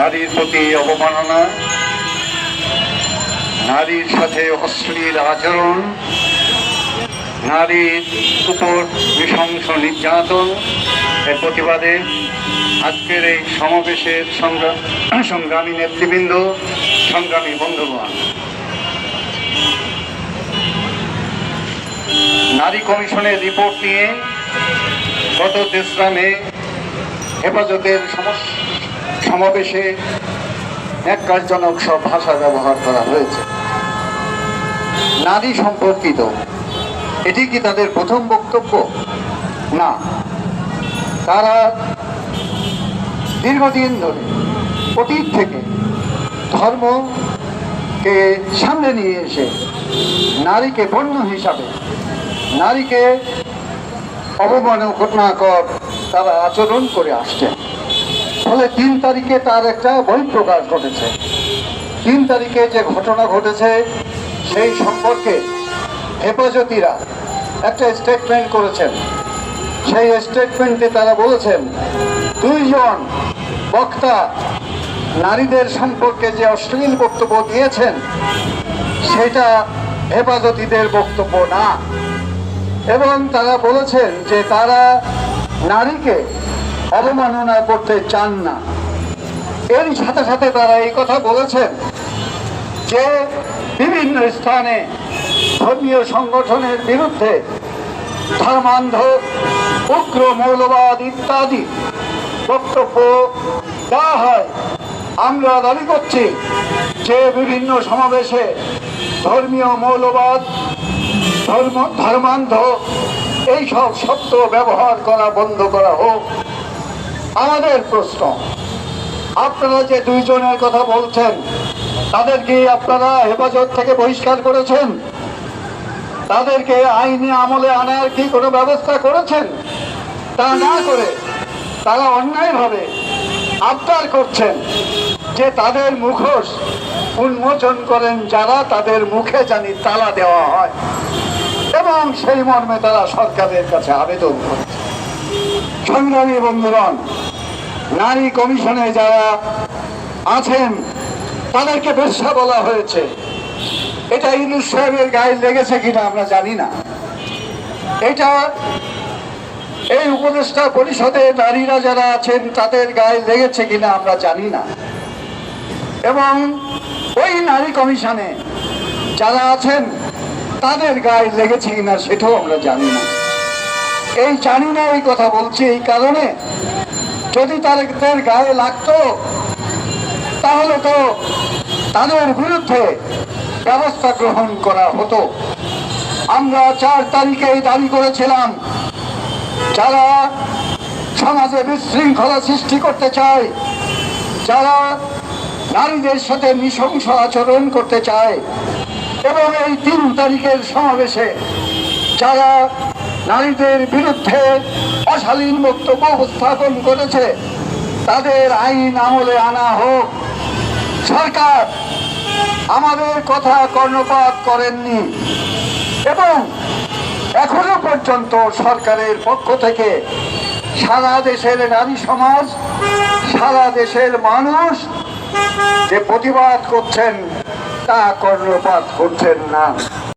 নারীর প্রতি অবমাননা, নারীর সাথে অশ্লীল আচরণ, নারীর উপর নৃশংস নির্যাতন এর প্রতিবাদে আজকের এই সমাবেশের সংগ্রা- সংগ্রামী নেতৃবৃন্দ, সংগ্রামী বন্ধুগণ। নারী কমিশনের রিপোর্ট নিয়ে গত তেসরা মে হেফাজতের সমস- সমাবেশে ন্যাক্কারজনক সব ভাষা ব্যবহার করা হয়েছে। নারী সম্পর্কিত, এটি কি তাদের প্রথম বক্তব্য? না। তারা দীর্ঘদিন ধরে অতীত থেকে ধর্মকে সামনে নিয়ে এসে নারীকে পণ্য হিসাবে, নারীকে অবমাননাকর তারা আচরণ করে আসছেন। ফলে তিন তারিখে তার একটা বহিঃপ্রকাশ ঘটেছে। তিন তারিখে যে ঘটনা ঘটেছে, সেই সম্পর্কে হেফাজতিরা একটা স্টেটমেন্ট করেছেন। সেই স্টেটমেন্টে তারা বলেছেন, দুইজন বক্তা নারীদের সম্পর্কে যে অশ্লীল বক্তব্য দিয়েছেন, সেটা হেফাজতিদের বক্তব্য না। এবং তারা বলেছেন যে তারা নারীকে অবমাননা করতে চান না। এর সাথে সাথে তারা এই কথা বলেছেন যে বিভিন্ন স্থানে ধর্মীয় সংগঠনের বিরুদ্ধে ধর্মান্ধ, উগ্র, মৌলবাদ ইত্যাদি বক্তব্য দেওয়া হয়। আমরা দাবি করছি যে বিভিন্ন সমাবেশে ধর্মীয় মৌলবাদ, ধর্ম, ধর্মান্ধ, এইসব শব্দ ব্যবহার করা বন্ধ করা হোক। আমাদের প্রশ্ন, আপনারা যে দুইজনের কথা বলছেন তাদেরকে আপনারা হেফাজত থেকে বহিষ্কার করেছেন? তাদেরকে আইনে আমলে আনার কি কোনো ব্যবস্থা করেছেন? তা না করে তারা অন্যায়ভাবে আবদার করছেন যে তাদের মুখোশ উন্মোচন করেন যারা তাদের মুখে জানি তালা দেওয়া হয়। এবং সেই মর্মে তারা সরকারের কাছে আবেদন করছে। সংগ্রামী বন্ধুগণ নারী কমিশনে যারা আছেন, তাদেরকে বেশ্যা বলা হয়েছে। এটা ইউনুস সাহেবের গায়ে লেগেছে কিনা আমরা জানি না। এটা এই উপদেষ্টা পরিষদে নারীরা যারা আছেন, তাদের গায়ে লেগেছে কিনা আমরা জানি না। এবং ওই নারী কমিশনে যারা আছেন, তাদের গায়ে লেগেছে কিনা সেটাও আমরা জানি না। এই জানি না, এই কথা বলছি এই কারণে যদি তাদের গায়ে লাগতো, তাহলে তো তাদের বিরুদ্ধে ব্যবস্থা গ্রহণ করা হতো। আমরা চার তারিখে দাবি করেছিলাম, যারা সমাজে বিশৃঙ্খলা সৃষ্টি করতে চায়, যারা নারীদের সাথে নৃশংস আচরণ করতে চায়, এবং এই তিন তারিখের সমাবেশে যারা নারীদের বিরুদ্ধে অশালীন বক্তব্য উপস্থাপন করেছে। তাদের আইন আমলে আনা হোক। সরকার আমাদের কথা কর্ণপাত করেননি এবং এখনও পর্যন্ত সরকারের পক্ষ থেকে সারা দেশের নারী সমাজ, সারা দেশের মানুষ যে প্রতিবাদ করছেন, তা কর্ণপাত করছেন না।